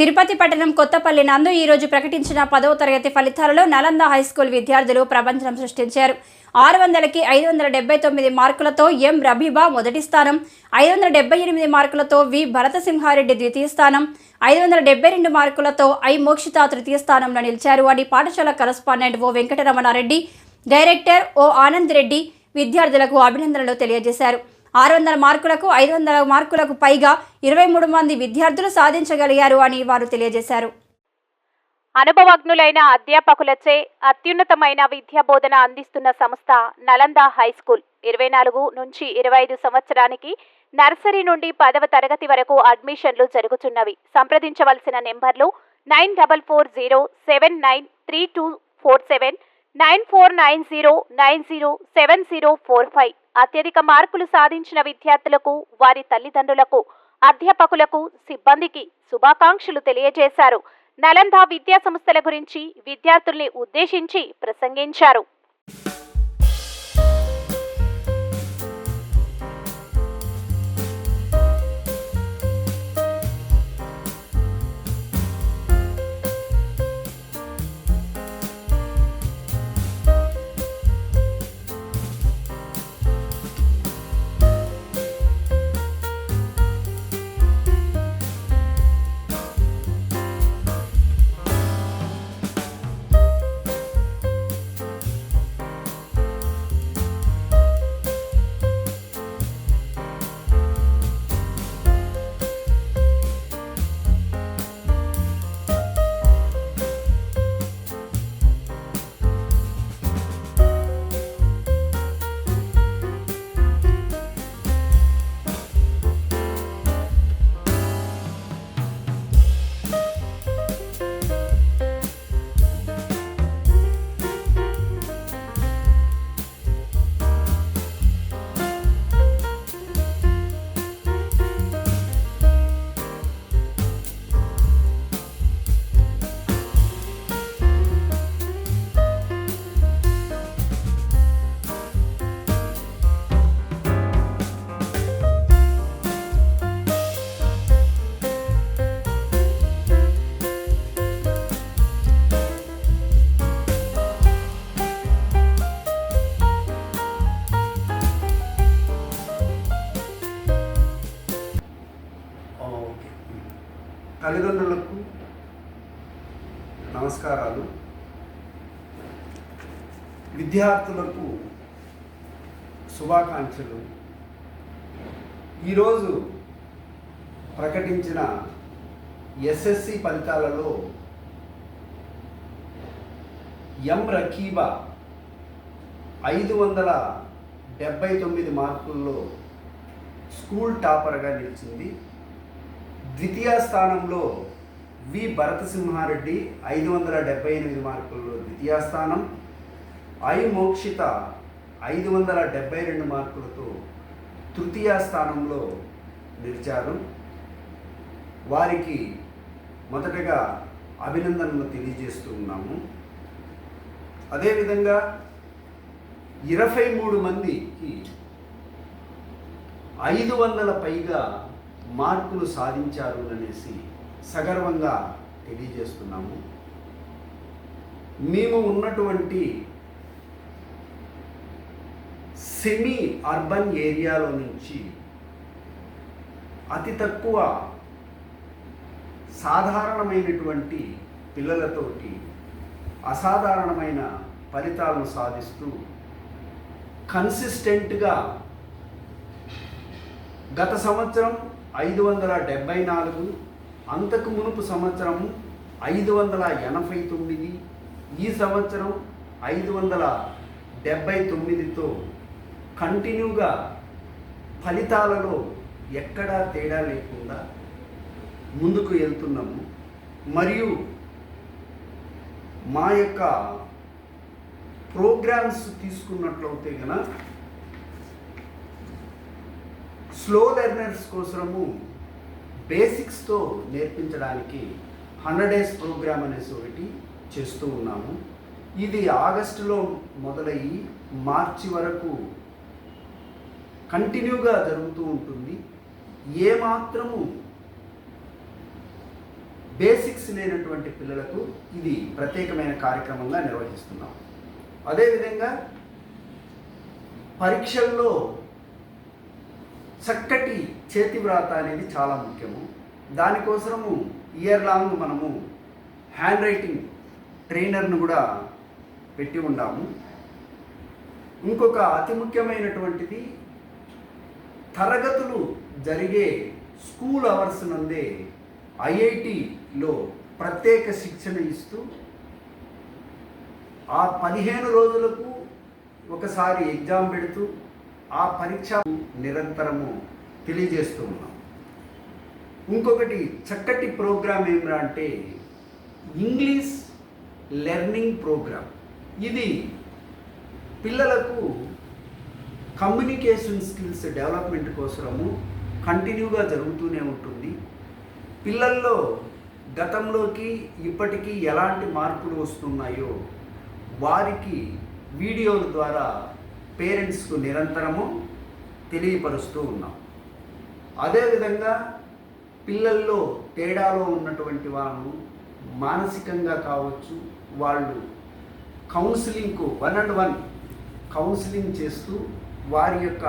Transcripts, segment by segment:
తిరుపతి పట్టణం కొత్తపల్లి నందు ఈరోజు ప్రకటించిన పదవ తరగతి ఫలితాలలో నలంద హైస్కూల్ విద్యార్థులు ప్రపంచం సృష్టించారు. ఆరు వందలకి ఐదు వందల డెబ్బై తొమ్మిది మార్కులతో ఎం రబీబా మొదటి స్థానం ఐదు వందల డెబ్బై ఎనిమిది మార్కులతో వి భరతసింహారెడ్డి ద్వితీయ స్థానం ఐదు వందల డెబ్బై రెండు మార్కులతో ఐ మోక్షిత తృతీయ స్థానంలో నిలిచారు. అని పాఠశాల correspondent O Venkataramanareddy director O Anand Reddy విద్యార్థులకు అభినందనలు తెలియజేశారు. ఆరు వందల మార్కులకు ఐదు వందల మార్కులకు పైగా ఇరవై మూడు మంది విద్యార్థులు సాధించగలిగారు అని వారు తెలియజేశారు. అనుభవజ్ఞులైన అధ్యాపకులచే అత్యున్నతమైన విద్యా బోధన అందిస్తున్న సంస్థ నలంద హై స్కూల్. ఇరవై నాలుగు నుంచి ఇరవై ఐదు సంవత్సరానికి నర్సరీ నుండి పదవ తరగతి వరకు అడ్మిషన్లు జరుగుతున్నవి. సంప్రదించవలసిన నెంబర్లు nine double four zero seven nine three two four seven nine four nine zero nine zero seven zero four five. అత్యధిక మార్కులు సాధించిన విద్యార్థులకు వారి తల్లిదండ్రులకు అధ్యాపకులకు సిబ్బందికి శుభాకాంక్షలు తెలియజేశారు. నలంద విద్యా సంస్థల గురించి విద్యార్థుల్ని ఉద్దేశించి ప్రసంగించారు. తల్లిదండ్రులకు నమస్కారాలు. విద్యార్థులకు శుభాకాంక్షలు. ఈరోజు ప్రకటించిన ఎస్ఎస్సి ఫలితాలలో ఎం రకీబా ఐదు వందల డెబ్బై తొమ్మిది మార్కుల్లో స్కూల్ టాపర్గా నిలిచింది. ద్వితీయ స్థానంలో వి. భరతసింహారెడ్డి ఐదు వందల డెబ్బై ఎనిమిది మార్కుల్లో ద్వితీయ స్థానం. ఐ మోక్షిత ఐదు వందల డెబ్బై రెండు మార్కులతో తృతీయ స్థానంలో నిలిచారు. వారికి మొదటగా అభినందనలు తెలియజేస్తూ ఉన్నాము. అదేవిధంగా ఇరవై మూడు మందికి ఐదు వందల పైగా మార్పులు సాధించారు అనేసి సగర్వంగా తెలియజేస్తున్నాము. మేము ఉన్నటువంటి సెమీ అర్బన్ ఏరియాలో నుంచి అతి తక్కువ సాధారణమైనటువంటి పిల్లలతోటి అసాధారణమైన ఫలితాలను సాధిస్తూ కన్సిస్టెంట్గా గత సంవత్సరం ఐదు వందల డెబ్బై నాలుగు అంతకు మునుపు సంవత్సరం ఐదు వందల ఎనభై తొమ్మిది ఈ సంవత్సరం ఐదు వందల డెబ్బై తొమ్మిదితో కంటిన్యూగా ఫలితాలలో ఎక్కడా తేడా లేకుండా ముందుకు వెళ్తున్నాము. మరియు మా యొక్క ప్రోగ్రామ్స్ తీసుకున్నట్లయితే కనుక స్లో లెర్నర్స్ కోసము బేసిక్స్తో నేర్పించడానికి హండ్రెడ్ డేస్ ప్రోగ్రామ్ అనేసి ఒకటి చేస్తూ ఉన్నాము. ఇది ఆగస్టులో మొదలయ్యి మార్చి వరకు కంటిన్యూగా జరుగుతూ ఉంటుంది. ఏమాత్రము బేసిక్స్ లేనటువంటి పిల్లలకు ఇది ప్రత్యేకమైన కార్యక్రమంగా నిర్వహిస్తున్నాం అదేవిధంగా పరీక్షల్లో చక్కటి చేతి వ్రాత అనేది చాలా ముఖ్యము. దానికోసము ఇయర్ లాంగ్ మనము హ్యాండ్ రైటింగ్ ట్రైనర్ను కూడా పెట్టి ఉన్నాము ఇంకొక అతి ముఖ్యమైనటువంటిది తరగతులు జరిగే స్కూల్ అవర్స్ నందే ఐఐటిలో ప్రత్యేక శిక్షణ ఇస్తూ ఆ పదిహేను రోజులకు ఒకసారి ఎగ్జామ్ పెడుతూ ఆ పరీక్ష నిరంతరము తెలియజేస్తూ ఉన్నాం. ఇంకొకటి చక్కటి ప్రోగ్రామ్ ఏమిరా అంటే ఇంగ్లీష్ లెర్నింగ్ ప్రోగ్రామ్. ఇది పిల్లలకు కమ్యూనికేషన్ స్కిల్స్ డెవలప్మెంట్ కోసము కంటిన్యూగా జరుగుతూనే ఉంటుంది. పిల్లల్లో గతంలోకి ఇప్పటికీ ఎలాంటి మార్పులు వస్తున్నాయో వారికి వీడియోల ద్వారా పేరెంట్స్కు నిరంతరము తెలియపరుస్తూ ఉన్నాం. అదేవిధంగా పిల్లల్లో తేడాలో ఉన్నటువంటి వాళ్ళు మానసికంగా కావచ్చు వాళ్ళు కౌన్సిలింగ్కు వన్ అండ్ వన్ కౌన్సిలింగ్ చేస్తూ వారి యొక్క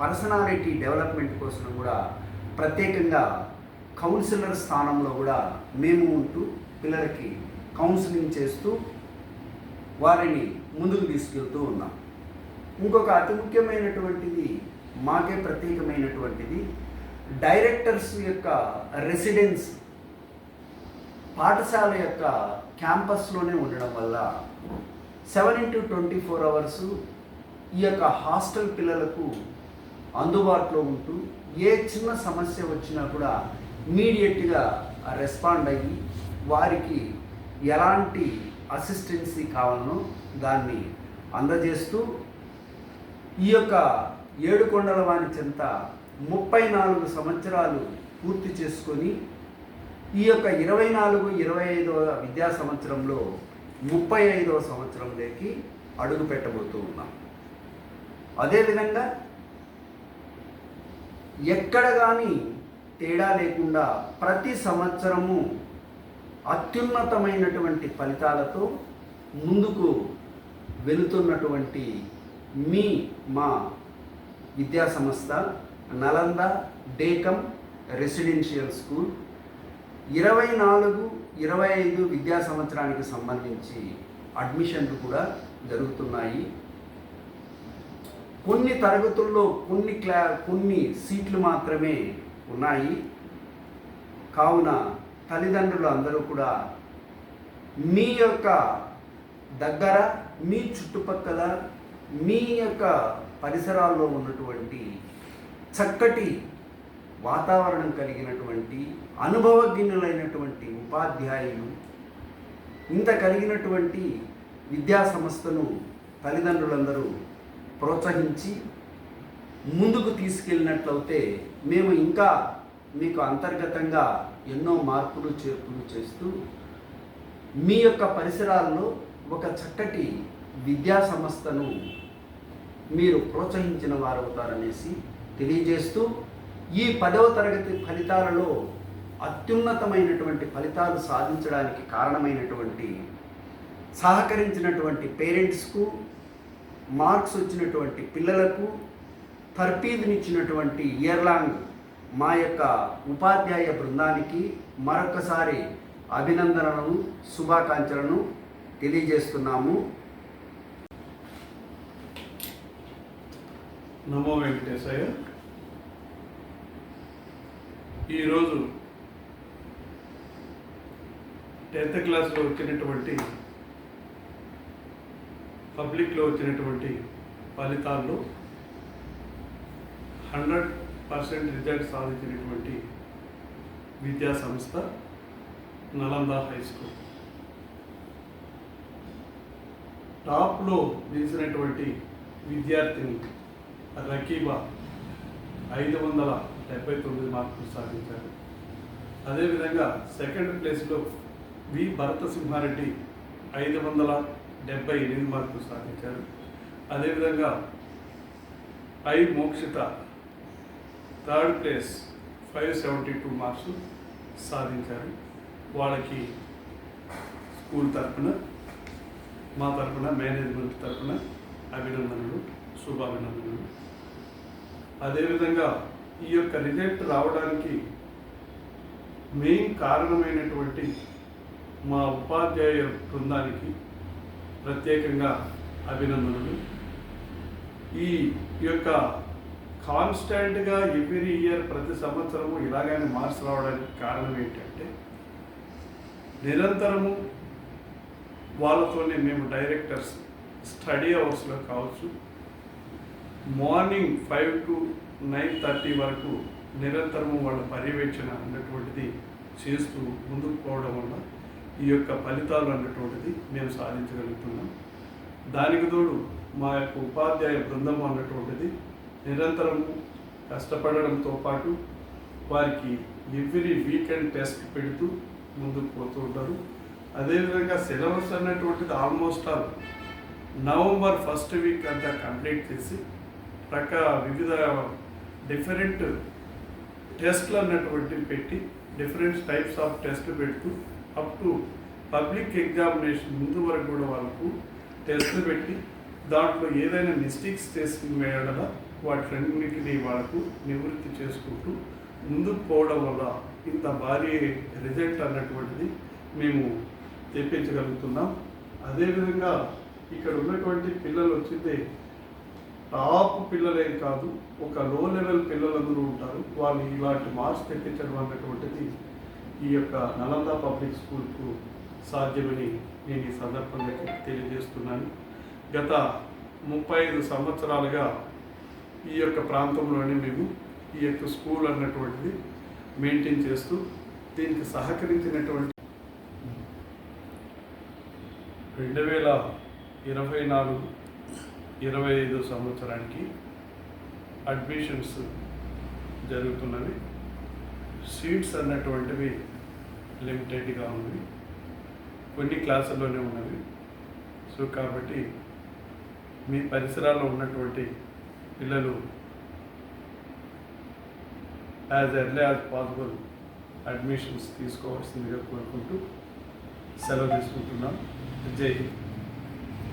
పర్సనాలిటీ డెవలప్మెంట్ కోసం కూడా ప్రత్యేకంగా కౌన్సిలర్ స్థానంలో కూడా మేము ఉంటూ పిల్లలకి కౌన్సిలింగ్ చేస్తూ వారిని ముందుకు తీసుకెళ్తూ ఉన్నాం. ఇంకొక అతి ముఖ్యమైనటువంటిది మాకే ప్రత్యేకమైనటువంటిది డైరెక్టర్స్ యొక్క రెసిడెన్స్ పాఠశాల యొక్క క్యాంపస్లోనే ఉండడం వల్ల seven into twenty four hours ఈ యొక్క హాస్టల్ పిల్లలకు అందుబాటులో ఉంటూ ఏ చిన్న సమస్య వచ్చినా కూడా ఇమీడియట్గా రెస్పాండ్ అయ్యి వారికి ఎలాంటి అసిస్టెన్సీ కావాలనో దాన్ని అందజేస్తూ ఈ యొక్క ఏడుకొండల వాణి చెంత ముప్పై నాలుగు సంవత్సరాలు పూర్తి చేసుకొని ఈ యొక్క ఇరవై నాలుగు ఇరవై ఐదవ విద్యా సంవత్సరంలో ముప్పై ఐదవ సంవత్సరంలోకి అడుగు పెట్టబోతూ ఉన్నాం. అదేవిధంగా ఎక్కడ కానీ తేడా లేకుండా ప్రతి సంవత్సరము అత్యున్నతమైనటువంటి ఫలితాలతో ముందుకు వెళుతున్నటువంటి మీ మా విద్యా సంస్థ నలంద డేకం రెసిడెన్షియల్ స్కూల్ ఇరవై నాలుగు ఇరవై ఐదు విద్యా సంవత్సరానికి సంబంధించి అడ్మిషన్లు కూడా జరుగుతున్నాయి. కొన్ని తరగతుల్లో కొన్ని క్లా కొన్ని సీట్లు మాత్రమే ఉన్నాయి. కావున తల్లిదండ్రులు అందరూ కూడా మీ యొక్క దగ్గర మీ చుట్టుపక్కల మీ యొక్క పరిసరాల్లో ఉన్నటువంటి చక్కటి వాతావరణం కలిగినటువంటి అనుభవజ్ఞులైనటువంటి ఉపాధ్యాయులు ఇంత కలిగినటువంటి విద్యా సంస్థను తల్లిదండ్రులందరూ ప్రోత్సహించి ముందుకు తీసుకెళ్ళినట్లయితే మేము ఇంకా మీకు అంతర్గతంగా ఎన్నో మార్పులు చేర్పులు చేస్తూ మీ యొక్క పరిసరాల్లో ఒక చక్కటి విద్యా సంస్థను మీరు ప్రోత్సహించిన వారు అవుతారనేసి తెలియజేస్తూ ఈ పదవ తరగతి ఫలితాలలో అత్యున్నతమైనటువంటి ఫలితాలు సాధించడానికి కారణమైనటువంటి సహకరించినటువంటి పేరెంట్స్కు మార్క్స్ వచ్చినటువంటి పిల్లలకు తర్పీదునిచ్చినటువంటి ఇయర్లాంగ్ మా యొక్క ఉపాధ్యాయ బృందానికి మరొకసారి అభినందనలను శుభాకాంక్షలను తెలియజేస్తున్నాము. నమో వెంకటేశయ్య. ఈరోజు టెన్త్ క్లాస్లో వచ్చినటువంటి పబ్లిక్లో వచ్చినటువంటి ఫలితాల్లో హండ్రెడ్ పర్సెంట్ రిజల్ట్ సాధించినటువంటి విద్యా సంస్థ నలంద హై స్కూల్. టాప్లో నిలిచినటువంటి విద్యార్థిని రకీబా ఐదు వందల డెబ్బై తొమ్మిది మార్కులు సాధించారు. అదేవిధంగా సెకండ్ ప్లేస్లో వి భరత సింహారెడ్డి ఐదు వందల డెబ్బై ఎనిమిది మార్కులు సాధించారు. అదేవిధంగా I Mokshita third place five seventy two marks సాధించారు. వాళ్ళకి స్కూల్ తరఫున మా తరఫున మేనేజ్మెంట్ తరఫున అభినందనలు శుభాభినందనలు. అదేవిధంగా ఈ యొక్క రిజల్ట్ రావడానికి మెయిన్ కారణమైనటువంటి మా ఉపాధ్యాయ బృందానికి ప్రత్యేకంగా అభినందనలు. ఈ యొక్క కాన్స్టెంట్గా ఎవ్రీ ఇయర్ ప్రతి సంవత్సరము ఇలాగనే మార్క్స్ రావడానికి కారణం ఏంటంటే నిరంతరము వాళ్ళతోనే మేము డైరెక్టర్స్ స్టడీ అవర్స్లో కావచ్చు morning five to nine thirty వరకు నిరంతరము వాళ్ళ పర్యవేక్షణ అన్నటువంటిది చేస్తూ ముందుకు పోవడం వల్ల ఈ యొక్క ఫలితాలు అన్నటువంటిది మేము సాధించగలుగుతున్నాం. దానికి తోడు మా యొక్క ఉపాధ్యాయ బృందం అన్నటువంటిది నిరంతరము కష్టపడడంతో పాటు వారికి ఎవ్రీ వీకెండ్ టెస్ట్ పెడుతూ ముందుకు పోతూ ఉంటారు. అదేవిధంగా సిలబస్ అన్నటువంటిది almost all November first week అంతా కంప్లీట్ చేసి రక వివిధ డిఫరెంట్ టెస్ట్లు అన్నటువంటివి పెట్టి డిఫరెంట్ టైప్స్ ఆఫ్ టెస్ట్లు పెడుతూ అప్ టు పబ్లిక్ ఎగ్జామినేషన్ ముందు వరకు కూడా వాళ్ళకు టెస్ట్లు పెట్టి దాంట్లో ఏదైనా మిస్టేక్స్ చేసిన వేయడం వాటిన్నిటిని వాళ్ళకు నివృత్తి చేసుకుంటూ ముందుకు పోవడం వల్ల ఇంత భారీ రిజల్ట్ అన్నటువంటిది మేము తెప్పించగలుగుతున్నాం. అదేవిధంగా ఇక్కడ ఉన్నటువంటి పిల్లలు వచ్చింది టాప్ పిల్లలేం కాదు ఒక లో లెవెల్ పిల్లలందరూ ఉంటారు. వాళ్ళు ఇలాంటి మార్క్స్ తెప్పించడం అన్నటువంటిది ఈ యొక్క నలంద పబ్లిక్ స్కూల్కు సాధ్యమని నేను ఈ సందర్భంగా తెలియజేస్తున్నాను. గత ముప్పై ఐదు సంవత్సరాలుగా ఈ యొక్క ప్రాంతంలోనే మేము ఈ యొక్క స్కూల్ అన్నటువంటిది మెయింటైన్ చేస్తూ దీనికి సహకరించినటువంటి రెండు వేల ఇరవై నాలుగు ఇరవై ఐదు సంవత్సరానికి అడ్మిషన్స్ జరుగుతున్నవి. సీట్స్ అన్నటువంటివి లిమిటెడ్గా ఉన్నవి. కొన్ని క్లాసుల్లోనే ఉన్నవి. సో కాబట్టి మీ పరిసరాల్లో ఉన్నటువంటి పిల్లలు as early as possible admissions తీసుకోవాల్సిందిగా కోరుకుంటూ సెలవు తీసుకుంటున్నాం. జై హింద్.